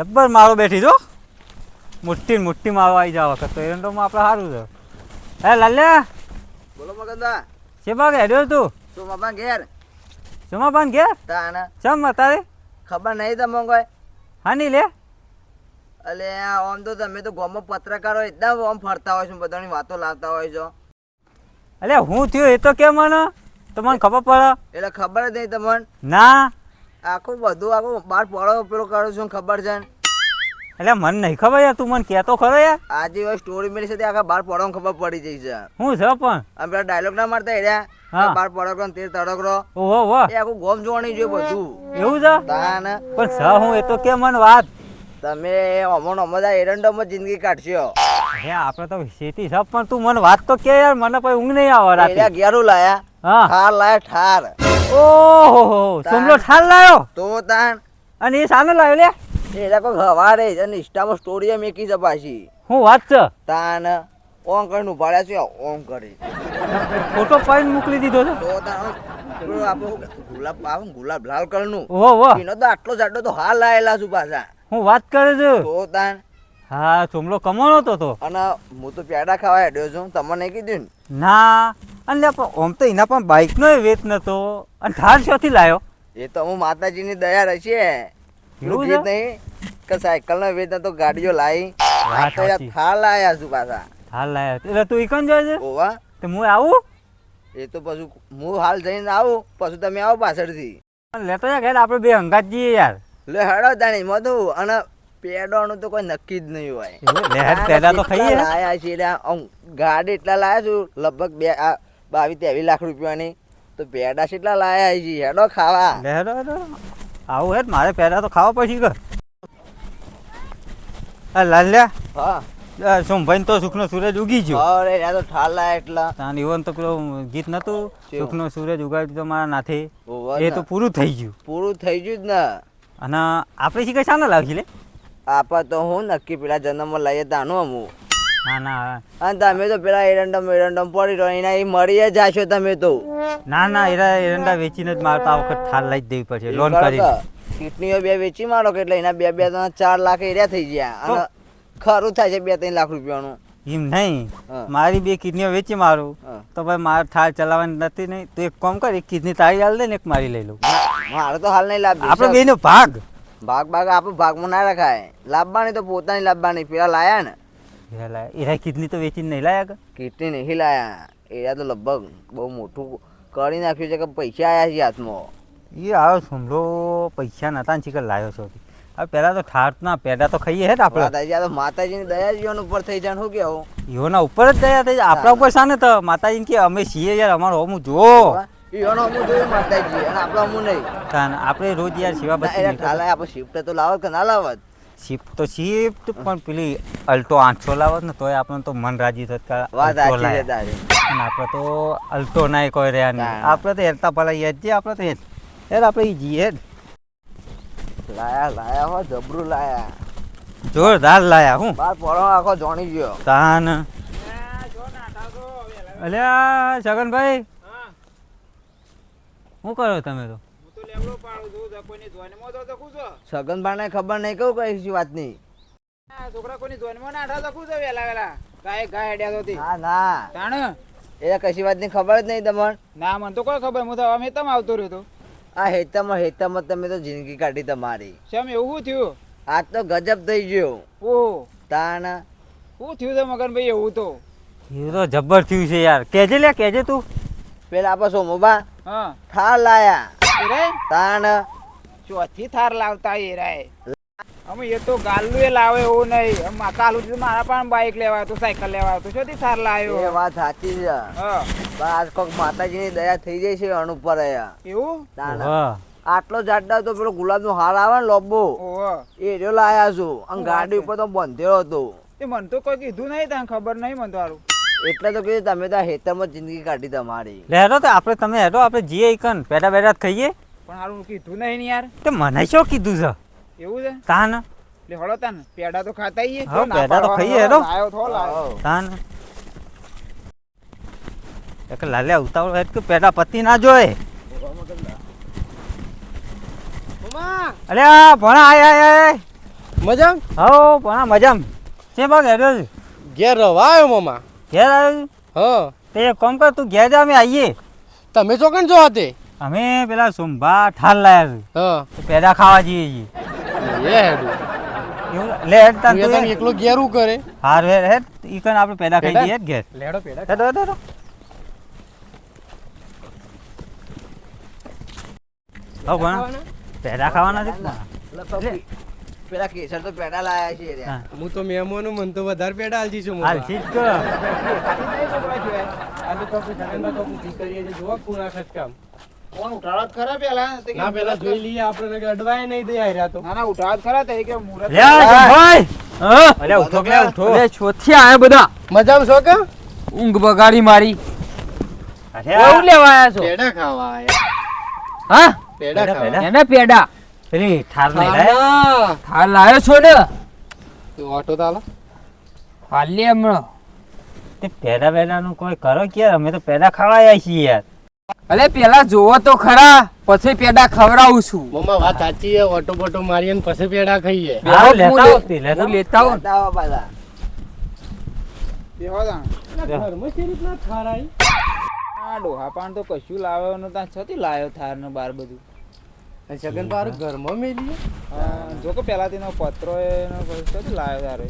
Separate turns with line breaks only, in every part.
જબ્બર મારો બેઠી જો. મુઠ્ઠી મુઠ્ઠી મારો આવી જાવ વખત તો એરંડોમાં આપણે સારું છે. હે લાલ્યા?
બોલો મગનદા.
છે બાગ હેડ્યો તું?
બાપા ઘેર.
જમા ઘેર?
તાણ
ચમ તારે
ખબર નહીં તો કોઈ
હા નહીં લે.
અલે આમ તો તમે તો ગામમાં પત્રકારો એટલા આમ ફરતા હોય છો બધાની વાતો લાવતા હોય છો.
અલે હું થયો એ તો કે મને તમને ખબર પડે.
એટલે ખબર જ નહીં તમને.
ના.
આખું બધું આખું બાર પડો પેલો કરું છું ખબર છે
એટલે મને નહીં ખબર યાર તું મને કહેતો ખરો યાર.
આજે હવે સ્ટોરી મેળી છે આખા બાર પડો ખબર પડી જઈ છે.
હું છે પણ?
આમ પેલા ડાયલોગ ના મારતા હેડ્યા. બાર પડો ને તેર તડકરો
ઓહો વાહ.
એ આખું ગોમ જોવાની જોઈએ બધું.
એવું છે?
તાન
પણ છ હું એ તો કે મને વાત.
તમે અમોન અમદા એરંડોમાં જિંદગી કાઢશો.
હે આપણે તો શેતી છે પણ તું મને વાત તો કે યાર મને પછી ઊંઘ નહીં આવે રાતે.
ઘેરું લાયા.
હા.
ઠાર લાયા ઠાર.
ઓહો સોમલો ઠાલ લાયો.
તો તાન.
અને એ સાનો લાવ્યો લે.
એરા કોઈ હવારે જ અને ઇન્સ્ટામાં સ્ટોરી મેકી છે પાછી.
હું વાત છે?
તાન ઓમ કરીને ઉભાડ્યા છે ઓમ કરી.
ફોટો પાડીને મોકલી દીધો છે.
તો તાન ગુલાબ આવે ગુલાબ લાલ કલરનું.
ઓહો ઓહો
એનો તો આટલો જાડો તો હાલ લાયેલા છું પાછા.
હું વાત કરે છે.
તો તાન.
હા સોમલો કમાણો તો તો.
અને હું તો પેડા ખાવા હેડ્યો છું તમને કીધું ને.
ના અને લે પણ આમ તો એના પણ બાઇકનો વેત નતો. અને ઠાર શોથી લાયો?
એ તો હું માતાજીની દયા રહેશે.
એવું?
નહીં. કે સાયકલ વેત વેચ તો ગાડીઓ લાવી થાર યાર લાયા છું પાછા.
થાર લાયા એટલે તું ઈકન જોઈ છે?
ઓવા
તો હું આવું?
એ તો પછી હું હાલ જઈને આવું. પછી તમે આવો પાછળથી.
લેતો જા આપણે બે હંગાત જઈએ યાર.
લે હડો તાણી મધુ અને પેડોનું તો કોઈ નક્કી જ નહીં હોય.
લહેર પેલા તો ખાઈએ.
લાયા છે એટલે ગાડી એટલા લાયા છું લગભગ બે આ બાવીસ ત્રેવીસ લાખ રૂપિયાની. તો પેડા કેટલા લાયા છે હેડો ખાવા.
હેડો હેડો આવું હેડ મારે પેડા તો ખાવા પછી કર. આ લાલ્યા
હા.
સોમભાઈ તો સુખનો સૂરજ ઉગી ગયો.
અરે યાર તો ઠાલ એટલા.
તાન ઈવન તો પેલું ગીત નતું સુખનો સૂરજ ઉગાડ્યું તો મારા નાથે. એ તો પૂરું થઈ ગયું.
પૂરું થઈ ગયું જ ને.
અને આપણે શીખે શાના લાવશી લે?
આપા તો હું નક્કી પેલા જન્મમાં લઈએ તાનું અમું
ના ના
અને તમે તો પેલા એરંડમ એરંડમ પડી રહ્યો એના એ જ જાશો તમે તો.
ના ના એરા એરંડા વેચીને જ મારે તો આ વખત થાલ લઈ જ દેવી પડશે. લોન કરી
કિડનીઓ બે વેચી મારો કે એટલે એના બે બે ત્રણ ચાર લાખ એરિયા થઈ ગયા. અને ખરું થાય છે બે ત્રણ લાખ રૂપિયાનું.
એમ નહીં. મારી બે કિડનીઓ વેચી મારું. તો ભાઈ મારે થાળ ચલાવવાની નથી નહીં. તું એક કામ કર એક કિડની તારી હાલ દે ને એક મારી લઈ લઉં.
મારે તો હાલ નહીં લાભ.
આપણે બેનો ભાગ.
ભાગ ભાગ આપણે ભાગમાં ના રખાય. લાવવાની તો પોતાની લાવવાની પેલા લાયા ને.
એરા કિડની તો વેચીને નહીં લાયા કે?
કિડની નહીં લાયા. એરિયા તો લગભગ બહુ મોટું કરી નાખ્યું છે કે પૈસા આવ્યા છે હાથમાં.
એ આવ્યો સુમલો પૈસા નતા ને ચીકર લાવ્યો છો હવે પહેલા તો ઠાઠના પેડા તો ખાઈએ હે આપણે.
દાદાજી આ તો માતાજીની દયા જીવન ઉપર થઈ જાય શું કેવું?
ઈઓના ઉપર જ દયા થઈ જાય. આપણા ઉપર શાને તો માતાજીને કે અમે છીએ યાર અમારો હું જો
ઈવાનો અમુક જોયું માતાજી અને આપણો અમુક નહીં.
તાન આપણે રોજ યાર સેવા
એના આપણે શિફ્ટ તો લાવત કે ના લાવત?
શિફ્ટ તો શિફ્ટ પણ પેલી અલ્ટો આઠસો લાવત ને તોય આપણને તો મન રાજી થત કે
વાત સાચી છે તારી.
આપણે તો અલ્ટો ના કોઈ રહ્યા નહીં. આપણે તો હેરતા પેલા યાદ જ આપણે તો હેર યાર આપણે જીએ જ.
લાયા લાયા હો જબરું લાયા.
જોરદાર લાયા હું.
બાર પડો આખો જોણી ગયો.
તાન. અલ્યા છગનભાઈ શું કરો તમે તો?
સગન ને ખબર નહીં કહું કઈ વાત નહીં
છોકરા કોની ધ્વનમાં ના આઠા શકું છે વેલા વેલા ગાય ગાય હેડ્યા તો
ના ના.
તાણ?
એ કશી વાતની ખબર જ નહીં તમને.
ના મને તો કોઈ ખબર હું તો અમે તમ આવતો રહ્યો તો.
આ હેતામાં હેતમાં તમે તો જિંદગી કાઢી તમારી.
શેમ એવું થયું?
આજ તો ગજબ થઈ ગયો.
ઓહો.
તાણ?
શું થયું છે મગનભાઈ એવું તો.
એ તો જબ્બર થયું છે યાર. કેજે લે કેજે તું.
પેલા આપા સોમોબા
હા.
ઠાર લાયા.
રે?
તાણ.
ચોથી થાર લાવતા એ રાય અમે એ તો ગાલ્લું એ લાવે એવું નહીં. કાલુ થી મારા પણ બાઈક લેવા તો સાયકલ લેવા તો ચોથી થાર
એ
લાવ્યો
વાત સાચી છે.
હા.
બસ કોક માતાજીની દયા થઈ જાય છે અણ ઉપર
એવું?
તાણ. આટલો જાડા તો પેલો ગુલાબ નો હાર આવે ને લોબો. એ રહ્યો લાયા છું. અને ગાડી ઉપર તો બંધ્યો હતો.
એ મને તો કોઈ કીધું નહીં તને ખબર નહીં મને તો હારું.
એટલે તો કીધું તમે તો હેતરમાં જિંદગી કાઢી તમારી.
લે તો આપણે તમે હેડો આપણે જઈએ કન પેટા બેટા ખાઈએ.
પણ હારું કીધું નહીં યાર.
તે મને શું કીધું છે?
એવું છે?
તાન.
લે હળો તાન. પેડા તો ખાતા આઈએ.
હા, પેડા તો ખાઈએ હેડો.
આયો થો લાયો.
તાન. એક લાલે ઉતાવળ હેડ કે પેડા પતિ ના જોય અરે આ ભણા આય આય આય
મજા
હો ભણા મજામ. છે ભાગ હેડો
ઘેર રવાયો મામા.
ઘેર આવ્યો
હા.
તે એક કામ કર તું ઘેર જા અમે આવીએ
તમે ચોકન જો hatte
અમે પેલા સુંભા ઠાલ લાયા
હા.
છે પેડા ખાવા જઈએ છીએ.
એ હેડું.
એવું લે હેડ તાન
તું એકલો ઘેર કરે?
હાર હેડ હેડ. ઈ આપણે પેડા ખાઈ? જઈએ ઘેર.
લેડો પેડા
હેડો હેડો હેડો. હો ભણા. પેડા ખાવાના છે
પેલા કેસર તો પેડા લાયા છે રે.
હું.
તો મહેમાનો મન તો વધારે પેડા આલજી છું
હાલ ઠીક કર
ફોન ઉઠાડો જ ખરા પેલા? તે કે
ના પેલા જોઈ લઈએ આપણે અડવાય નહીં દે આયરા તો.
ના ના ઉઠાડો જ ખરા તે કે મુહૂર્ત
લે ભાઈ. અરે ઉઠો કે ઉઠો.
અરે છોથી આયા બધા.
મજામાં છો કે?
ઊંઘ બગાડી મારી.
અરે
કેવું લેવા આયા છો?
પેડા ખાવા આયા.
હા?
પેડા
પેડા,
ખાવા.
એને પેડા.
પેલી થાર નહીં લાય?
થાર લાયો છો ને?
તું ઓટો તાલો
હાલી. હમણાં.
તે પેડા નું કોઈ કરો કે અમે તો પેડા ખાવા આવ્યા છીએ યાર.
અરે પેલા જોવો તો ખરા પછી પેડા ખવડાવું છું.
મમ્મા વાત સાચી છે ઓટો બોટો મારીએ ને પછી પેડા ખાઈએ.
હા, લેતા આવતી, લેતા
લેતા આવું.
આવો.
બેહો તાણ.
ઘરમાં શી રીતના ખારાઈ
આ ડોહા પાન તો કશું લાવ્યો નો ત્યાં છતી લાવ્યો થારનું બાર બધું.
સગન પારું ઘરમાં
મેલી જો કે પેલા તેનો પત્રો એનો પછી લાવ્યો તારે.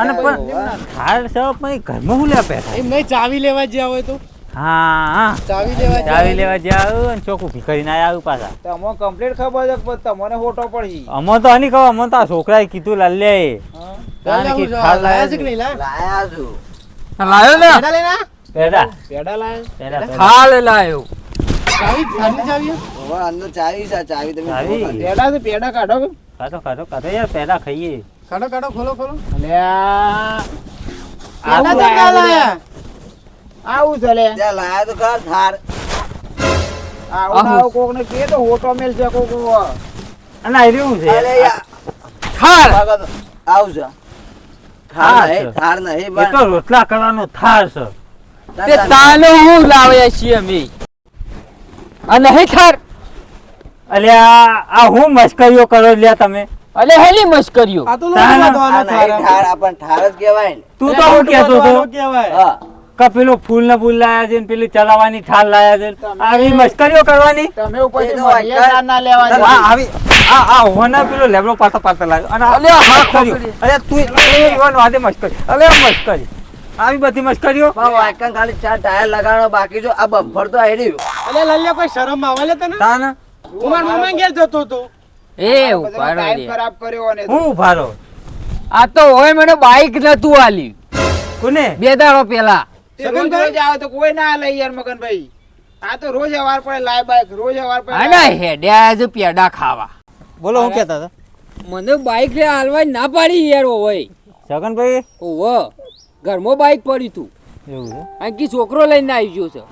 અને પણ
હોય.
ઠાર છે ઘરમાં હું લે પેડા
એમ નહીં ચાવી લેવા જ્યાં હોય તો.
હા હા.
ચાવી લેવા
ચાવી લેવા જાવ અને ચોક ઊભી કરીને આયા પાછા.
તમને કમ્પ્લીટ ખબર છે પણ તમને ફોટો પડી.
અમે તો આની અમો તો આ છોકરાએ કીધું લાલ્યા એ
હા.
કારણ કે
ચાલ
ઠાર
લાયા છે કે નહીં
લાયા? છું.
લાયો ને
પેડા
પેડા.
પેડા
પેડા પેડા.
લાયો.
ચાવી ઘરની ચાવી
હવે અંદર ચાવી છે ચાવી તમે
ચાવી?
પેડા છે પેડા કાઢો
કાઢો કાઢો કાઢો યાર પેડા ખાઈએ.
કાઢો કાઢો ખોલો ખોલો.
અલ્યા
પેડા
આવું
તો ક્યાં
લાયા
લાયા
આવું છે
ત્યાં લાયા તો ખરા થાર.
આવું
આવું.
આવું કોક ને કે તો હોટો મેલ છે કોક
અને આ રહ્યું છે.
અરે યાર,
થાર.
આવું છે.
થાર
નહીં,
એ તો રોટલા કરવાનો થાર છે.
તે તાનો હું લાવ્યા છીએ અમે? આ નહીં થાર.
અલ્યા આ હું મસ્કરીઓ કરો લ્યા તમે?
અલે હેલી મશ્કરીઓ.
આ તો
ઠાર, ઠાર જ કહેવાય
તું તો હું કહેતો હતો.
કહેવાય.
હા.
કે પેલું ફૂલ ને ફૂલ લાયા છે ને પેલી ચલાવવાની ઠાલ લાયા છે આવી મશ્કરીઓ કરવાની?
તમે ઉપરથી ના લેવાની.
આ આવી આ આ હોના પેલો લેબડો પાતા પાતા લાગ્યો અને અલે
અલ્યા, હા, ખરી.
અરે તું એ ઈવન વાદે મસ્કરી અરે મસ્કરી આવી બધી મસ્કરીઓ
પણ વાયકણ ખાલી ચાર ટાયર લગાડો બાકી જો આ બફર તો આવી રહ્યું
અલે લલ્યા કોઈ શરમ આવે લે તને?
તાન?
હું મારા મામા ઘેર જતો તો
એ ઉભારો
ટાઈમ ખરાબ કર્યો અને
હું ઉભારો
આ તો હોય મને બાઈક નતું આલી.
કોને?
બે દાડો પેલા
સગન રોજ આવે તો કોઈ ના લઈ યાર મગનભાઈ. આ તો રોજ અવાર પડે લાય બાઈક રોજ અવાર પડે
અને હેડ્યા જ પેડા ખાવા.
બોલો હું કહેતા હતા?
મને બાઈક લે હાલવા ના પાડી યાર ઓય
છગનભાઈ
ઓવો ઘરમાં બાઈક પડી તું.
એવું
આ કે છોકરો લઈને આવી ગયો છે.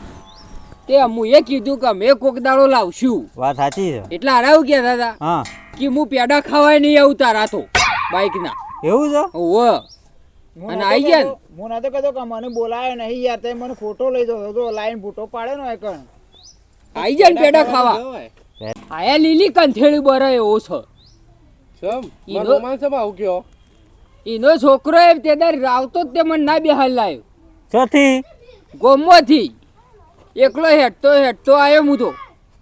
તે મુએ કીધું કે મેં કોક દાડો લાવશું.
વાત સાચી છે.
એટલે હરાવું કહેતા દાદા?
હા.
કે હું પેડા ખાવાય નહીં આવું તારા તો બાઈક ના
એવું છે?
ઓવો
હું
અને આઈ ગયા ને?
હું નતો કહેતો કે મને બોલાયો નહીં યાર તે મને ફોટો લઈ દો તો લાઈન ફોટો પાડે ને એક
આઈ જાય ને પેડા ખાવા. આયા લીલી કંથેળી બરે એવો છે. સમ
મારો માણસમાં આવું કયો?
એનો છોકરો એ તે દાડ રાવતો જ તે મને ના બેહાલ લાયો.
ચોથી?
ગોમમાંથી એકલો હેઠતો હેઠતો આવ્યો હું તો.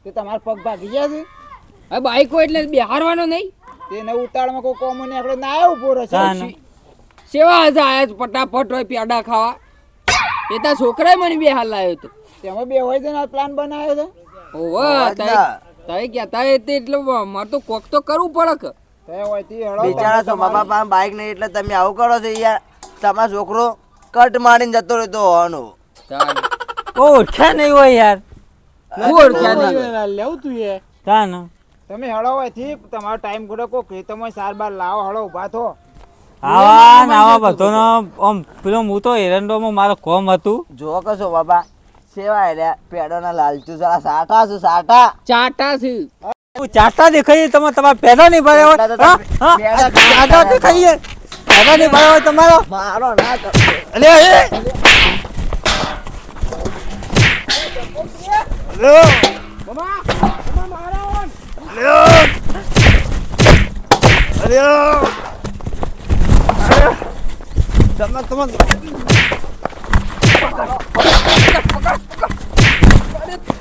તે તમારા પગ ભાગી ગયા છે?
હવે બાઈકો એટલે બિહારવાનો નહીં.
તેને ઉતાળમાં કોઈ કોમન આપણે ના આવ્યો ઊભો રહેશે
સેવા હશે આયા ફટાફટ હોય પેડા ખાવા. એ તાર છોકરાએ મને બેહાલ લાવ્યો તો.
તેમાં બે હોય છે ને પ્લાન બનાવ્યો છે?
ઓવા
ના.
તારે કહેતા એટલે એટલે મારે તો કોક તો કરવું પડે કે.
તે હળો
બાપા પાસે બાઈક નહીં એટલે તમે આવું કરો છો યાર. તમારો છોકરો કટ મારીને જતો રહેતો હોવાનો.
તારે.
ઓળખ્યા નહીં હોય યાર.
હું ઓળખ્યા નહીં.
લેવું તું એ.
તાન
તમે હળો હોયથી તમારો ટાઈમ ગોડો કો ખેતરમાં સાર બાર લાવો હળો થો.
આવા નાવા બધાનો આમ પેલો હું તો એરંડોમાં મારો કોમ હતું.
જો કશો બાબા સેવા એટલે પેડોના લાલચુ સાલા સાટા છું સાટા.
ચાટા છે.
હું ચાટા દેખાઈએ તમે તમારા પેડો નહીં ભર્યા હોય? ચાટા દેખાઈએ. નહીં ભર્યા હોય તમારો?
મારો ના
અલે એ લો. લો. તમે તમે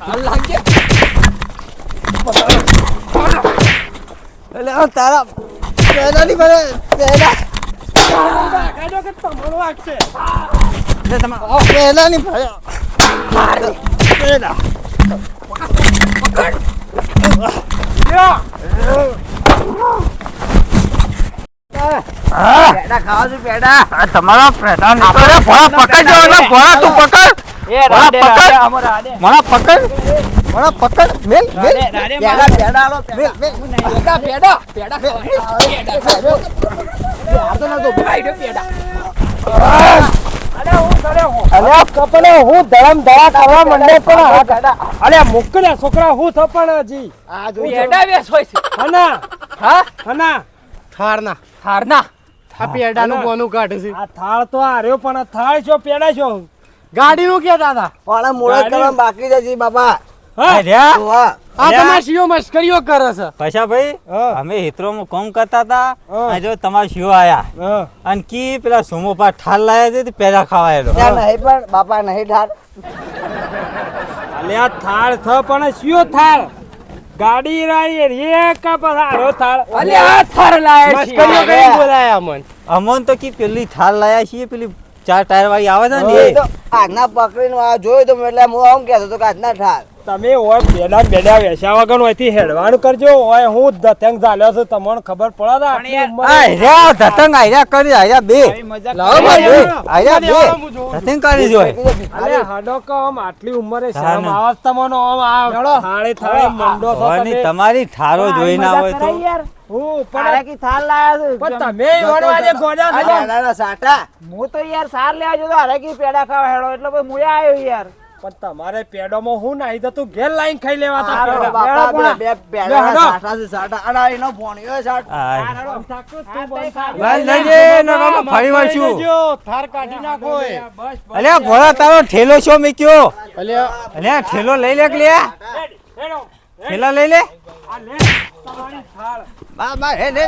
હાલ લાગે
એટલે આ તારા પેલા ની
વાગશે
પેલા ની પેલા
પેડા પેડા.
તમારા નીકળે ભોળા પકડજો એટલે ભોળા તું પકડ.
એ
પકડ. મને પકડ. મને પકડ. મેલ મેલ.
પેડા પેડા આલો
મેલ મેલ.
પેડા પેડા પેડા. ખાવા પેડા. પેડા.
અલ્યા કપડે હું ધરમ ધડા કરવા મંડે પણ હાથ અલ્યા છોકરા હું થપણ હજી.
આ
પેડા વેચોય છે
હના.
હા?
હના. થાળના
હારના
આ પેડાનું કોનું કાઢે છે? આ થાળ તો આર્યો પણ આ થાળ છો પેડા છો. ગાડીનું કે દાદા?
પણ મુહૂર્ત કરવાનું બાકી છે જી બાપા.
હા.
રહ્યા.
તો
આ. તમાર શિયો મસ્કરીઓ કરે છે.
પૈસા ભાઈ. અમે હિત્રોમાં કોમ કરતા હતા. જો તમારા આયા. અને કી પેલા સુમો ઠાલ લાયા છે તે પેલા ખાવાયેલો
નહીં પણ બાપા નહીં ઠાર.
અલ્યા થાળ થ પણ શિયો થાળ ગાડી રાઈ રે કા પર આર્યો થાળ
અલે આ થાર લાય છે
મસ્કરીઓ બોલાયા મન
અમોન તો કી પેલી થાળ લાયા છીએ પેલી ચાર ટાયર વાળી આવે છે ને
આજના પકડીને આ જોયું તો એટલે હું આમ કહેતો હતો કે આજના ઠાર.
તમે હોય બેડા બેડા વેસ્યા વગર ઓયથી હેડવાનું કરજો. હોય હું દતંગ ઝાલ્યો છું તમને ખબર પડે ને? આટલી
યાર,
ઉંમરે.
ધતંગ આયા કરી આયા બે. લાવો
કરે
બે. આયા બે.
દેવાનો
ધતંગ કરી જો
અરે હડો કો આમ આટલી ઉંમરે શરમ
ને.
આવે તમને? આમ આ થાળે થાળે મંડો છો તમે.
તમારી ઠારો જોઈ ના હોય તો.
હું પણ
થાર લાયા છે?
પણ તમે વણવાજે ગોડા છો.
સાટા.
હું તો યાર સાર લેવા જો કી પેડા ખાવા હેડો. એટલે પછી મુએ આવ્યો યાર.
પણ તમારે પેડોમાં હું નાઈ તો તું ઘેર લાઈન ખાઈ.
બાપા.
બાપા બે
પેડા
સાટા છે સાટા અને એનો ભોણિયો સાટ
થઈ જાય, નકામો ફરી વળશું.
થાર કાઢી નાખો એ.
અલ્યા ભોળા તારો ઠેલો છો મેં કયો
અલે
અલે ઠેલો લઈ લે કે લે. ઠેલા લઈ લે?
આ લે, તમારી થાળ.
બા બા હે લે